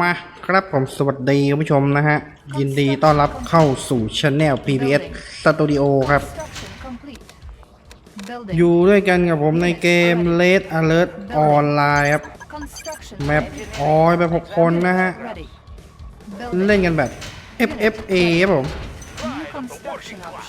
มาครับผมสวัสดีคุณผู้ชมนะฮะ ยินดีต้อนรับเข้าสู่ช n e l PBS Studio ครับ อยู่ด้วยกันกับผมในเกม Red Alert Online ครับแมปออยไปพกคนนะฮะ เล่นกันแบบ FFA ครับผม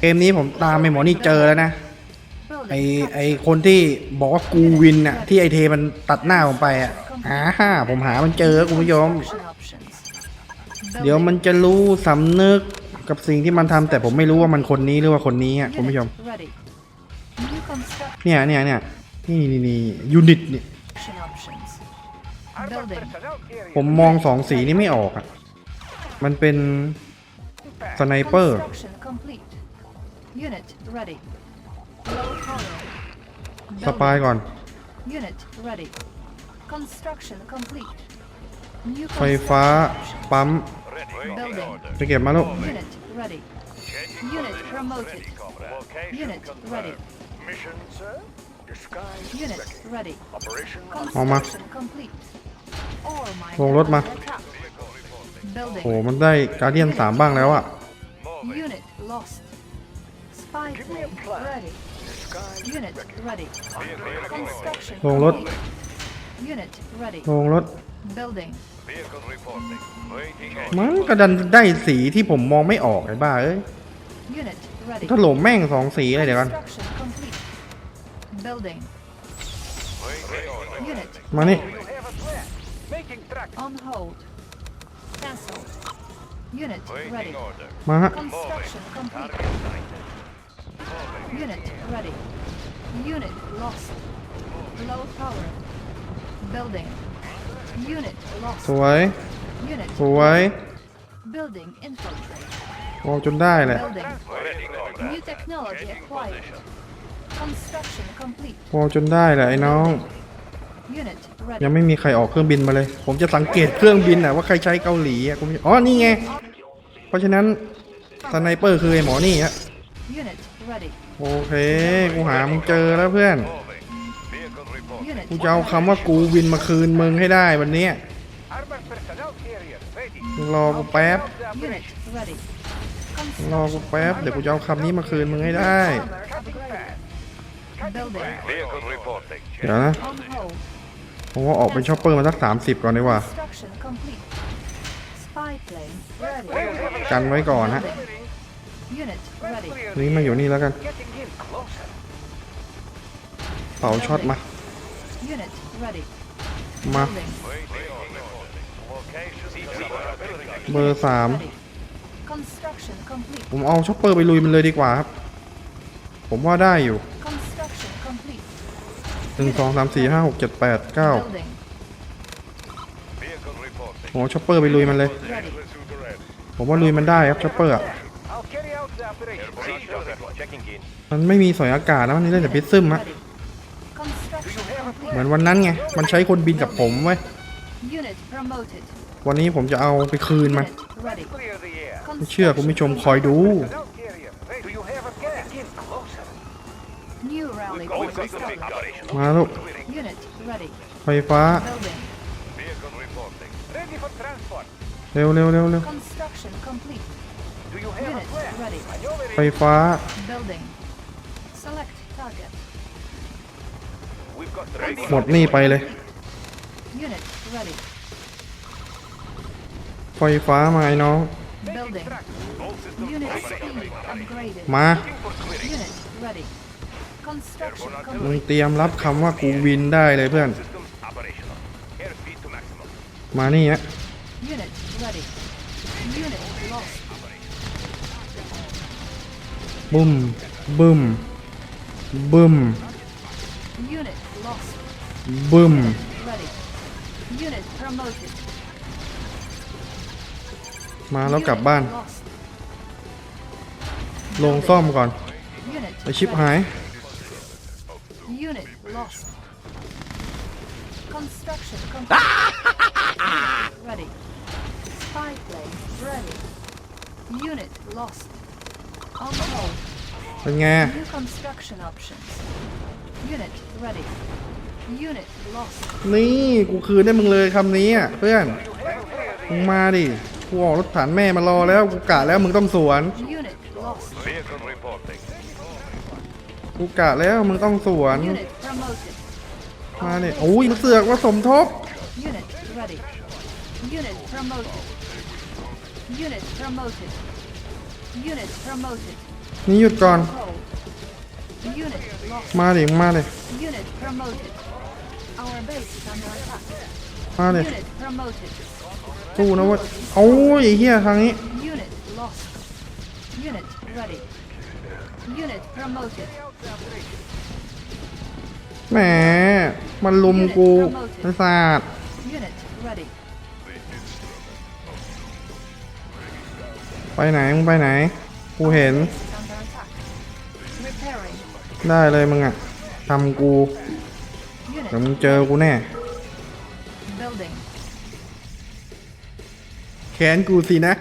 เกมนี้ผมตามไปหมอนี่เจอแล้วนะไอไอคนที่บอกว่ากูวินอะที่ไอเทมันตัดหน้าผมไปอะหาห้าผมหามันเจอคุณผู้ชมเดี๋ยวมันจะรู้สำนึกกับสิ่งที่มันทำแต่ผมไม่รู้ว่ามันคนนี้หรือว่าคนนี้อะคุณผู้ชมเนี่ยเนี่ยเนี่ยนี่นี่นี่ยูนิตเนี่ยผมมองสองสีนี้ไม่ออกอะมันเป็นสไนเปอร์สปายก่อน ไฟฟ้า ปั๊มไปเก็บมาลูกออกมาลงรถมาโอหมันได้การเดียนสามบ้างแล้วอะโรงรถโรงรถมันกระดันได้สีที่ผมมองไม่ออกไอ้บ้าเอ้ยถ้าหลมแม่งสองสีเลยเดี๋ยวกันมานี่มาฮะ Unit ready. Unit lost. Low power. Building. Unit lost. ถอยถอยมองจนได้แหละ n มองจนได้แหละไอ้น้อง ยังไม่มีใครออกเครื่องบินมาเลย ผมจะสังเกตเครื่องบินน่ะว่าใครใช้เกาหลีอ่ะอ๋อนี่ไง เพราะฉะนั้นสไนเปอร์คือไอ้หมอนี่ฮะโอเค กูหามึงเจอแล้วเพื่อน กูจะเอาคำว่ากูวินมาคืนมึงให้ได้วันนี้รอกูแป๊บ รอกูแป๊บ เดี๋ยวกูจะเอาคำนี้มาคืนมึงให้ได้เดี๋ยวนะผมว่าออกเป็นชอปเปอร์มาสักสามสิบก่อนดีกว่ากันไว้ก่อนฮะนี่มาอยู่นี่แล้วกันเป่าช็อตมา มา เบอร์สามผมเอาช็อปเปอร์ไปลุยมันเลยดีกว่าครับ ผมว่าได้อยู่ หนึ่งสองสามสี่ห้าหกเจ็ดแปดเก้าโอ้ช็อปเปอร์ไปลุยมันเลย ผมว่าลุยมันได้ครับช็อปเปอร์อะมันไม่มีสอยอากาศแล้วมันเล่นแต่พิซซึมอะเหมือนวันนั้นไง มันใช้คนบินกับผมไว้วันนี้ผมจะเอาไปคืนมันไม่เชื่อคุณผู้ชมคอยดู มาลูกไฟฟ้า เร็วเร็วเร็วเร็วไฟฟ้าหมดนี่ไปเลยไฟฟ้ามาไอ้น้องมามึงเตรียมรับคำว่ากูวินได้เลยเพื่อน มานี่ฮะบึ้มบึ้มบึ้มบึ้มมาแล้วกลับบ้าน ลงซ่อมก่อนไอชิปหาย Construction complete. ready. Spy plane ready. Unit lost. ป็นไง นี่กูคืนได้มึงเลยคำนี้อ่ะเพื่อนมึงมาดิกูออกรถฐานแม่มารอแล้วกูกะแล้วมึงต้องสวน กูกะแล้วมึงต้องสวนมาเนี่ยโอ้ยมันเสือกว่าสมทบเนี่หยุดก่อน มาดิมาดิมาดิสู้นะเว้ยเอาอีเหี้ยทางนี้แหมมันลุมกูไอ้สัตไปไหนมึงไปไหน กูเห็น ได้เลยมึงอะทำกูเดี๋ยวมึงเจอกูแน่ แขนกูสินะ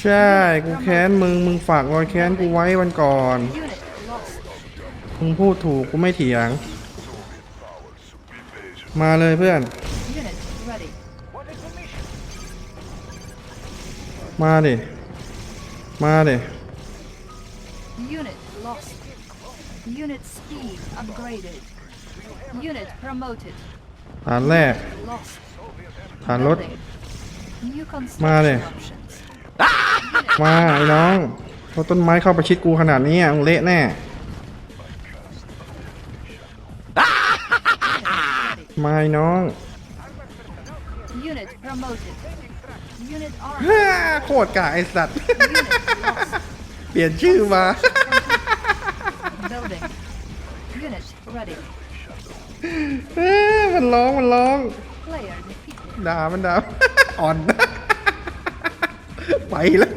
ใช่ กูแค้นมึง มึงฝากรอยแค้นกูไว้วันก่อน มึงพูดถูกกูไม่เถียงมาเลยเพื่อน มาดิมาดิฐานแรกฐานรถ มาเลยมาไอ้น้องเอาต้นไม้เข้าประชิดกูขนาดนี้อ่ะเละแน่ไม่น้องฮ่าโคตรกาไอสัตว์ เปลี่ยนชื่อมาเฮ้มันร้องมันร้องด่ามันด่าอ่อนไปแล้ว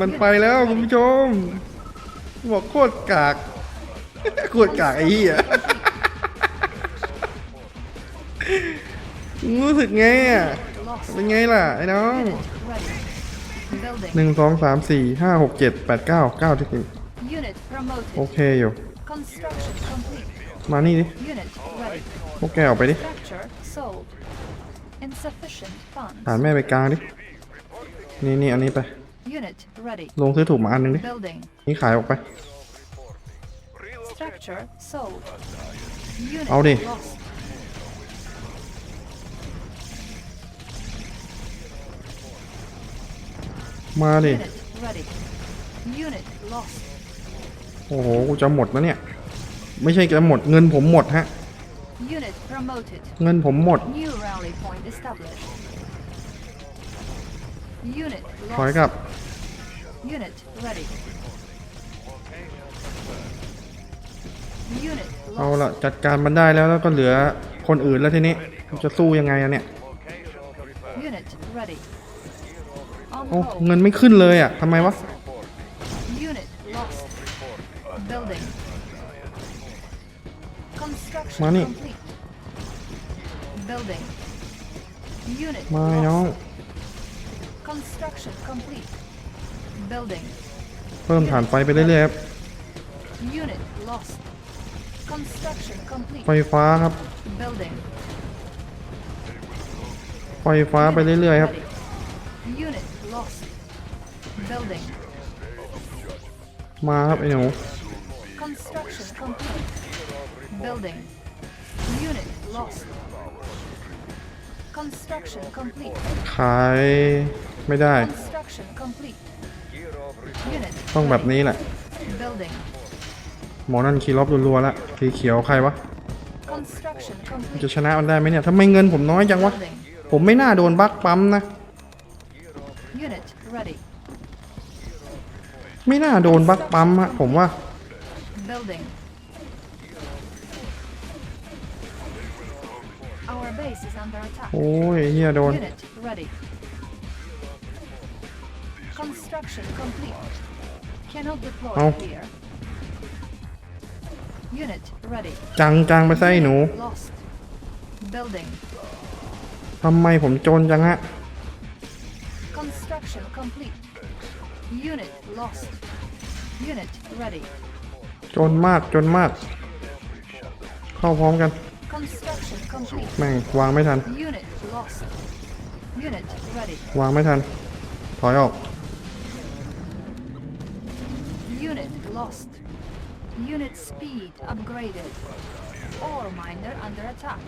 มันไปแล้วคุณผู้ชม บอกโคตรกาก โคตรกากไอ้เหี้ยรู้สึกไงอ่ะ เป็นไงล่ะ ไอ้น้องหนึ่งสองสามสี่ห้าหกเจ็ดแปดเก้าเก้าที่สิบโอเค อยู่ มานี่ดิพวกแกออกไปดิ หาแม่ไปกลางดิ นี่นี่อันนี้ไป ลงซื้อถูกมาอันนึงดิ นี่ขายออกไป เอาดิมาดิโอ้โหกูจะหมดแล้วเนี่ย ไม่ใช่จะหมด เงินผมหมดฮะ เงินผมหมดถอยกลับ เอาละจัดการมันได้แล้วแล้วก็เหลือคนอื่นแล้วทีนี้จะสู้ยังไงอะเนี่ยโอ้เงินไม่ขึ้นเลยอ่ะทำไมวะมานี่มาน้องเพิ่มฐานไฟไปเรื่อยๆครับไฟฟ้าครับ ไฟฟ้าไปเรื่อยๆครับมาครับ ไอ้หนูขายไม่ได้ต้องแบบนี้แหละ หมอนั่นคีรอบรัวๆละคีเขียวใครวะ จะชนะมันได้ไหมเนี่ยถ้าไม่เงินผมน้อยจังวะผมไม่น่าโดนบั๊กปั๊มนะไม่น่าโดนบั๊กปั๊มอะผมว่า โอ้ยเฮียโดนเอาจังจังไปใส่หนู ทำไมผมจนจังฮะ Unit lost. Unit ready. จนมาก จนมาก เข้าพร้อมกัน Construction complete. แม่ง วางไม่ทัน Unit lost. Unit ready. วางไม่ทัน ถอยออก Unit lost. Unit speed upgraded. All miner under attack.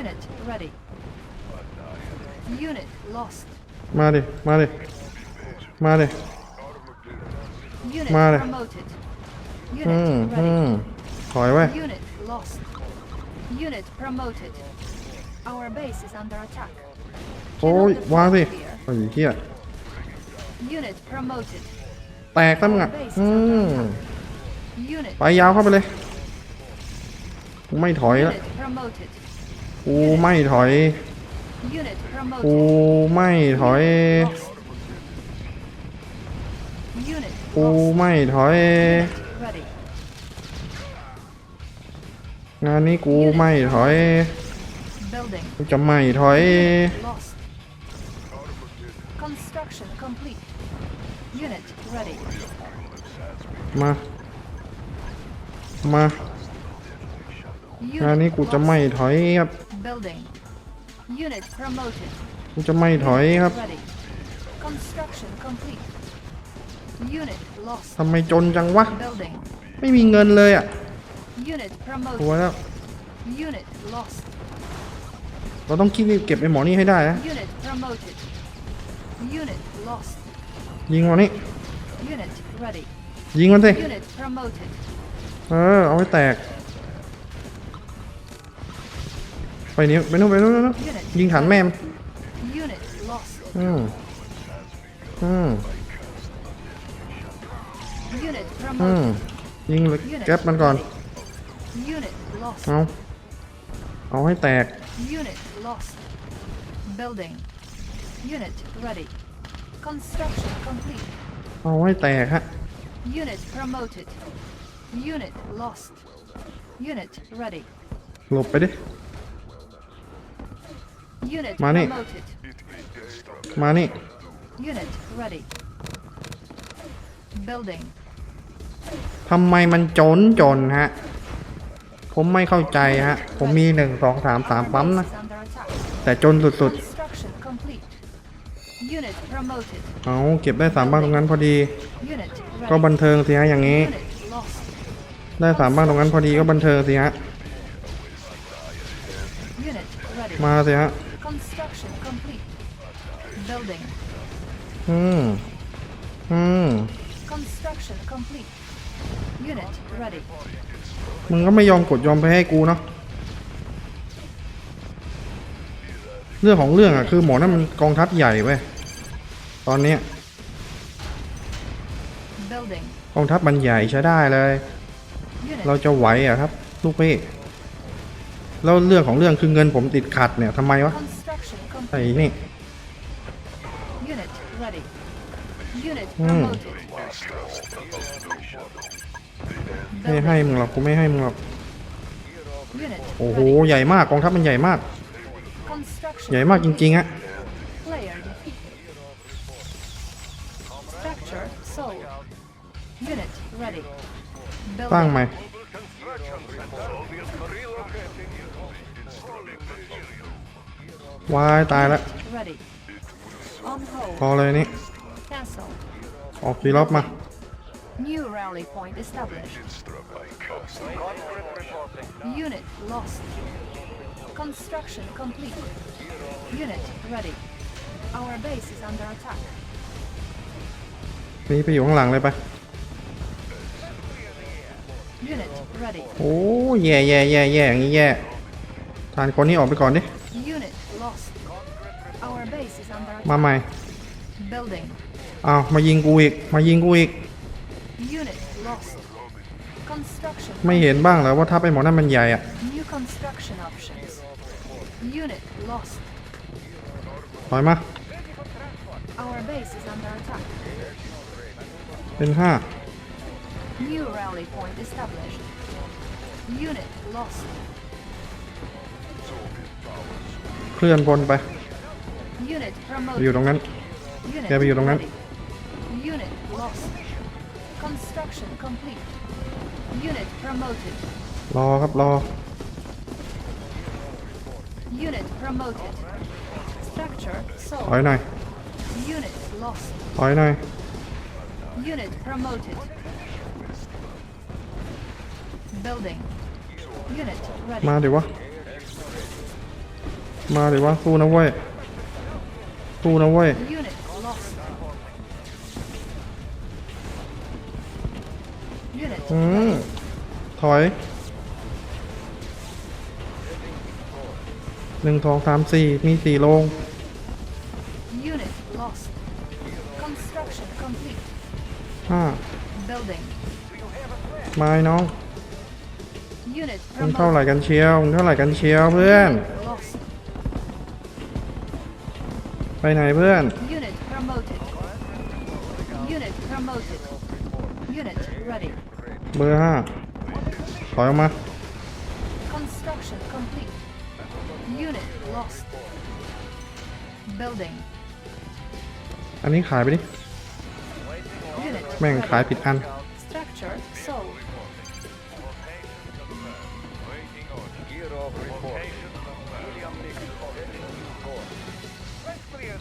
Unit ready. Unit lost. มาดิ มาดิมาเลยมาเลยอืม อืม ถอยไว้ โอ้ยวางสิโอ้ยเกียแตกตั้งอ่ะอืม ไปยาวเข้าไปเลย ไม่ถอยละวอูไม่ถอยอูไม่ถอยกูไม่ถอยงานนี้กูไม่ถอยกูจะไม่ถอยมามางานนี้กูจะไม่ถอยครับกูจะไม่ถอยครับทำไมจนจังวะ ไม่มีเงินเลยอ่ะ หัวแล้ว เราต้องคิดเก็บไอ้หมอนี่ให้ได้นะยิงมันนี่ ยิงมันสิเออเอาให้แตก ไปนี้ไปนู้นไปนู้นนู้นยิงฐานแม่มอืม อืมอืมยิงเลยแก๊ปมันก่อน เอาเอาให้แตกเอาให้แตกฮะหลบไปดิ มานี่มานี่ b ทำไมมันจนจนฮะ ผมไม่เข้าใจฮะ ผมมีหนึ่งสองสามสามปั๊มนะ แต่จนสุดสุดเอาเก็บได้สามบ้างตรงนั้นพอดี ก็บันเทิงสิฮะอย่างนี้ ได้สามบ้างตรงนั้นพอดีก็บันเทิงสิฮะ มาสิฮะ อืม อืมมึงก็ไม่ยอมกดยอมไปให้กูเนาะเรื่องของเรื่องอะคือหมอนั่นมันกองทัพใหญ่เว้ย ตอนนี้กองทัพมันใหญ่ใช้ได้เลย เราจะไหวอะครับลูกพี่ แล้วเรื่องของเรื่องคือเงินผมติดขัดเนี่ยทำไมวะไอ้นี่อืมไม่ให้มึงหรอกกูไม่ให้มึงหรอกโอ้โห ใหญ่มากกองทัพมันใหญ่มากใหญ่มาก จริง ๆอะตั้งไหมวาย ตายแล้วพอเลยนี่ออกสีรอบมา New rally point established. Unit lost. Construction complete. Unit ready. Our base is under attack. นี่ไปอยู่ข้างหลังเลยปะโอ้ยแย่แย่แย่แย่งี้แย่ทานคนนี้ออกไปก่อนดิมาใหม่เอามายิงกูอีก มายิงกูอีกไม่เห็นบ้างแล้วว่าถ้าไปหมอนั่นมัน ใหญ่อะถอยมา เป็นห้าเคลื่อนบนไป อยู่ ตรงนั้นแกไปอยู่ ตรงนั้น Construction complete. Unit promoted. รอครับ รอ Unit promoted. Structure ถอย sold. หน่อย Unit lost. ถอยหน่อย Unit promoted. Building. Unit มา ready. เดี๋ยววะ มาเดี๋ยววะ สู้นะเว้ย สู้นะเว้ย Unit ืม ถอยหนึ่งทองสามสี่มีสี่ลงห้าม้น้องมันเท่าไหร่กันเชียวเท่าไหร่กันเชียว เพื่อน ไปไหนเพื่อนเเบอร์ห้าถอยออกมา อันนี้ขายไปดิ แม่งขายผิดอัน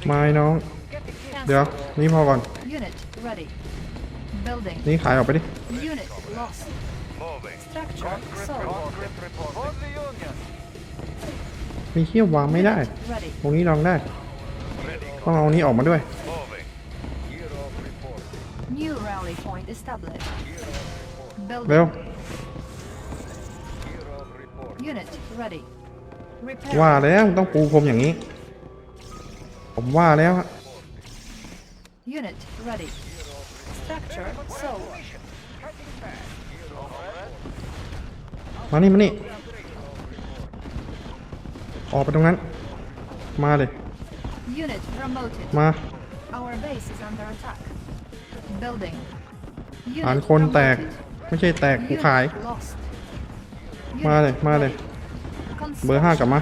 ไม่น้อง เดี๋ยวนี่พอก่อนนี่ขายออกไปดิมีเขี้ยววางไม่ได้ ตรงนี้ลองได้ต้องเอานี้ออกมาด้วย เร็วว่าแล้วต้องปูพรมอย่างนี้ ผมว่าแล้วฮะมานี่ มานี่ ออกไปตรงนั้น มาเลย มาฐานคนแตก ไม่ใช่แตกผู้ขาย มาเลย มาเลย เบอร์ห้ากลับมา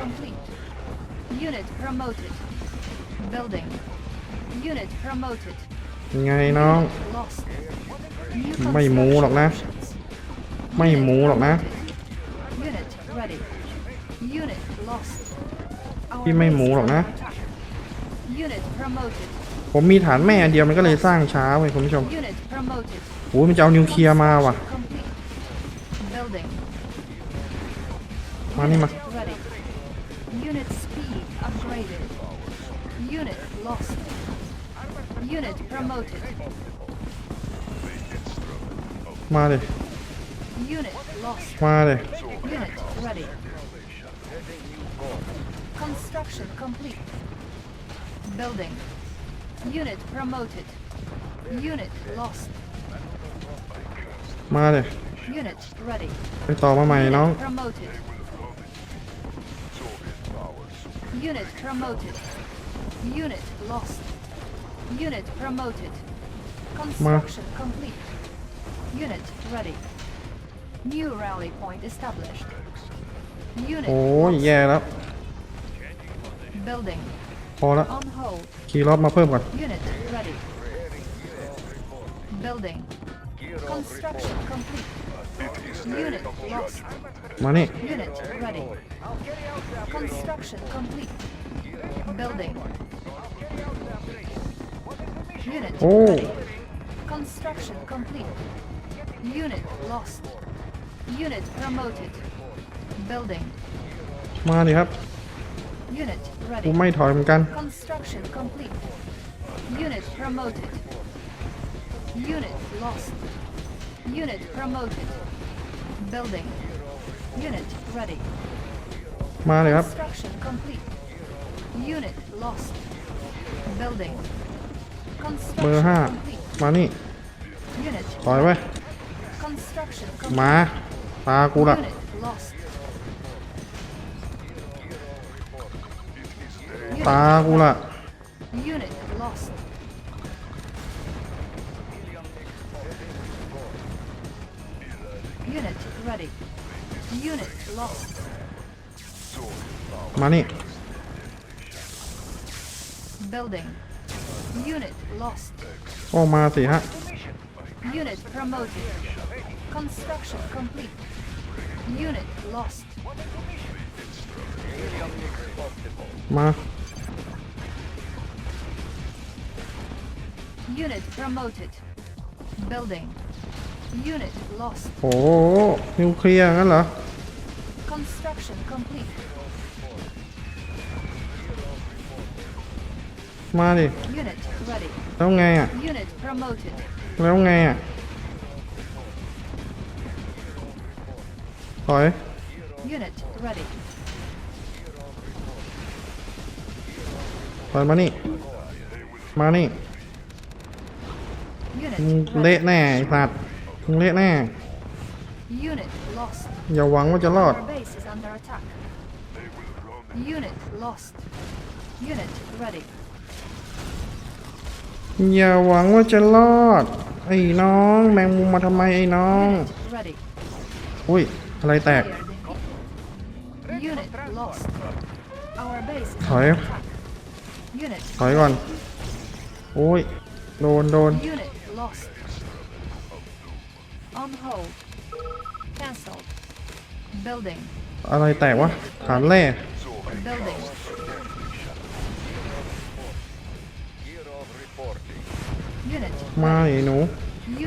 u ยังไงน้อง ไม่หมูหรอกนะ ไม่หมูหรอกนะพี่ไม่หมูหรอกนะ ผมมีฐานแม่เดียวมันก็เลยสร้างช้าเว้ยคุณผู้ชมโอ้ยมันจะเอานิวเคลียร์มาว่ะมานี่มา u Unit promoted. มาเลย Unit lost. มาเลย Unit ready. Construction complete. Building. Unit promoted. Unit lost. มาเลย Unit ready. ไปต่อมาใหม่น้อง promoted. Unit promoted. Unit lost. Unit promoted. Construction complete. Unit ready. New rally point established. Unit oh lost. no. Building on hold. Unit ready. Building. Construction complete. Unit lost. มานี่ Unit ready. Construction complete. Building. Unit oh. ready. Construction complete. Unit lost. Unit promoted. Building. มาดิครับ Unit กู ready. ไม่ถอยเหมือนกัน Construction complete. Unit promoted. Unit lost. Unit promoted. Building. Unit ready. มาเลยครับ Construction complete. Unit lost. Building. เบอร์ห้ามานี่ต่อยไว้มา ตากูละตากูละมานี่ Building. Unit lost. โอ้มาสิฮะ oh, Unit promoted. Construction complete. Unit lost. มา Unit promoted. Building. Unit lost. โอ้นิวเคลียร์งั้นเหรอ oh, oh, Construction complete. มาดิแล้วไงอ่ะแล้วไงอ่ะถอยถอยมานี่ มานี่งเละแน่ไอ้สัตวงเละแน่ อย่าหวังว่าจะรอดยูนิตล็อสต์ยูนิตเอย่าหวังว่าจะรอด ไอ้น้อง แมงมุมมาทำไมไอ้น้อง อุ้ย อะไรแตก ถอยถอยก่อน โอ้ย โดนโดน อะไรแตกวะฐานแร่ Unit มาดิหนู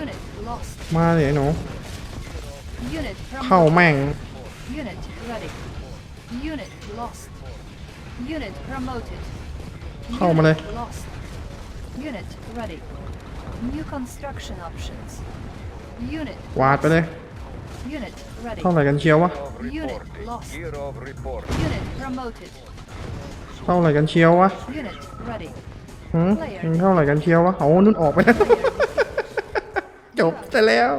Unit lost. มาดิหนู Unit from เข้าแม่ง Unit ready. Unit lost. Unit promoted. Unit เข้ามาเลย lost. Unit ready. New construction options. Unit วาดไปเลย unit ready. เท่าไหร่กันเชียววะ Unit lost. Unit promoted. เท่าไหร่กันเชียววะ Unit ready. หืมนเท่าไหร่กันเชียววะโอ้นุ่นออกไปแล้วจบแต่แล้ว